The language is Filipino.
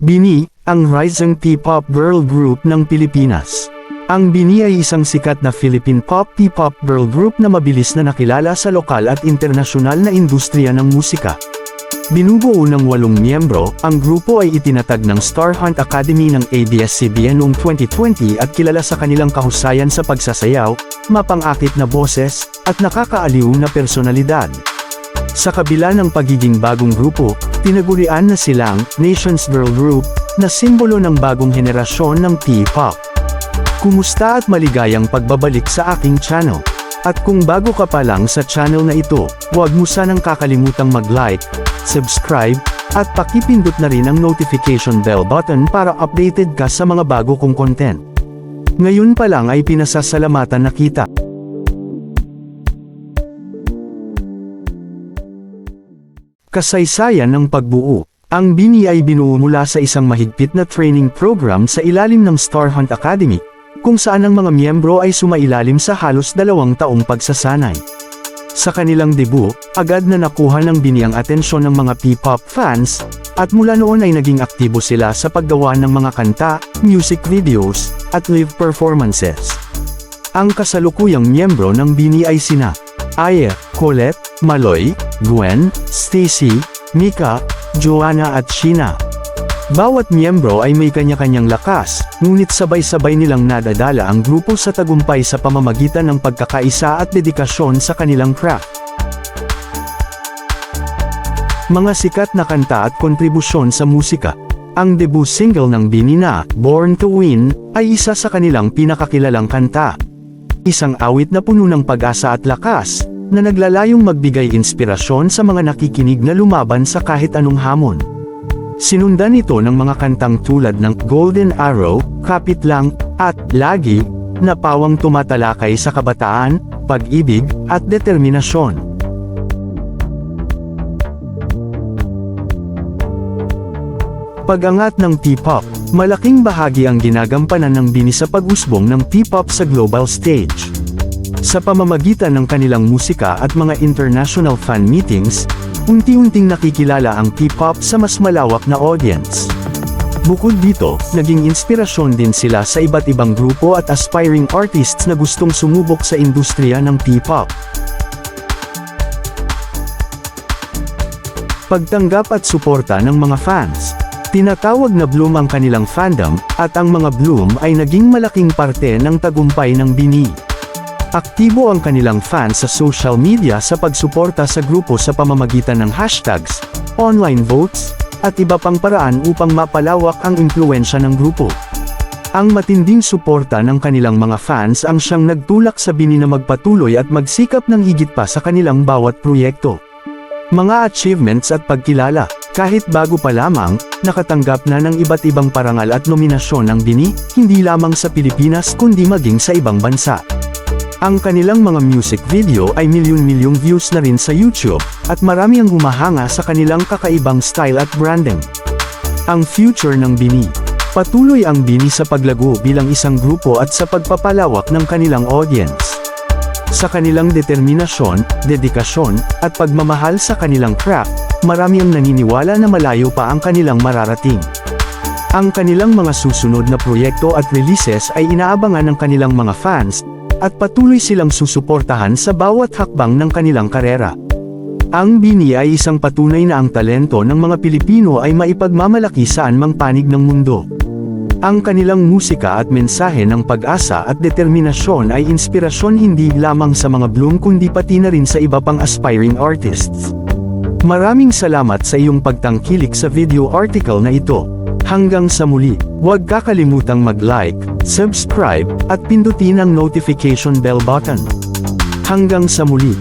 Bini, ang rising P-pop girl group ng Pilipinas. Ang Bini ay isang sikat na Philippine pop P-pop girl group na mabilis na nakilala sa lokal at internasyonal na industriya ng musika. Binubuo ng walong miyembro, ang grupo ay itinatag ng Star Hunt Academy ng ABS-CBN noong 2020 at kilala sa kanilang kahusayan sa pagsasayaw, mapang-akit na boses, at nakakaaliw na personalidad. Sa kabila ng pagiging bagong grupo, tinagurian na silang Nations Girl Group na simbolo ng bagong henerasyon ng P-pop. Kumusta at maligayang pagbabalik sa aking channel. At kung bago ka pa lang sa channel na ito, huwag mo sanang kakalimutang mag-like, subscribe, at pakipindot na rin ang notification bell button para updated ka sa mga bago kong content. Ngayon pa lang ay pinasasalamatan na kita. Kasaysayan ng pagbuo. Ang Bini ay binuo mula sa isang mahigpit na training program sa ilalim ng Star Hunt Academy, kung saan ang mga miyembro ay sumailalim sa halos dalawang taong pagsasanay. Sa kanilang debut, agad na nakuha ng Bini ang atensyon ng mga P-pop fans, at mula noon ay naging aktibo sila sa paggawa ng mga kanta, music videos, at live performances. Ang kasalukuyang miyembro ng Bini ay sina Aya, Colette, Maloy, Gwen, Stacy, Mika, Joanna at Sheena. Bawat miyembro ay may kanya-kanyang lakas, ngunit sabay-sabay nilang nadadala ang grupo sa tagumpay sa pamamagitan ng pagkakaisa at dedikasyon sa kanilang craft. Mga sikat na kanta at kontribusyon sa musika. Ang debut single ng Bini na, Born to Win, ay isa sa kanilang pinakakilalang kanta. Isang awit na puno ng pag-asa at lakas, na naglalayong magbigay inspirasyon sa mga nakikinig na lumaban sa kahit anong hamon. Sinundan ito ng mga kantang tulad ng Golden Arrow, Kapit Lang, at Lagi, na pawang tumatalakay sa kabataan, pag-ibig, at determinasyon. Pag-angat ng P-pop, malaking bahagi ang ginagampanan ng Bini sa pag-usbong ng P-pop sa global stage. Sa pamamagitan ng kanilang musika at mga international fan meetings, unti-unting nakikilala ang P-pop sa mas malawak na audience. Bukod dito, naging inspirasyon din sila sa iba't ibang grupo at aspiring artists na gustong sumubok sa industriya ng P-pop. Pagtanggap at suporta ng mga fans. Tinatawag na Bloom ang kanilang fandom, at ang mga Bloom ay naging malaking parte ng tagumpay ng Bini. Aktibo ang kanilang fans sa social media sa pagsuporta sa grupo sa pamamagitan ng hashtags, online votes, at iba pang paraan upang mapalawak ang impluensya ng grupo. Ang matinding suporta ng kanilang mga fans ang siyang nagtulak sa Bini na magpatuloy at magsikap ng higit pa sa kanilang bawat proyekto. Mga achievements at pagkilala, kahit bago pa lamang, nakatanggap na ng iba't ibang parangal at nominasyon ng Bini, hindi lamang sa Pilipinas kundi maging sa ibang bansa. Ang kanilang mga music video ay milyon-milyong views na rin sa YouTube, at marami ang humahanga sa kanilang kakaibang style at branding. Ang future ng Bini Patuloy ang Bini sa paglago bilang isang grupo at sa pagpapalawak ng kanilang audience. Sa kanilang determinasyon, dedikasyon, at pagmamahal sa kanilang craft, marami ang naniniwala na malayo pa ang kanilang mararating. Ang kanilang mga susunod na proyekto at releases ay inaabangan ng kanilang mga fans, at patuloy silang susuportahan sa bawat hakbang ng kanilang karera. Ang Bini ay isang patunay na ang talento ng mga Pilipino ay maipagmamalaki saan mang panig ng mundo. Ang kanilang musika at mensahe ng pag-asa at determinasyon ay inspirasyon hindi lamang sa mga Bloom kundi pati na rin sa iba pang aspiring artists. Maraming salamat sa iyong pagtangkilik sa video article na ito. Hanggang sa muli, huwag kakalimutang mag-like, subscribe, at pindutin ang notification bell button. Hanggang sa muli.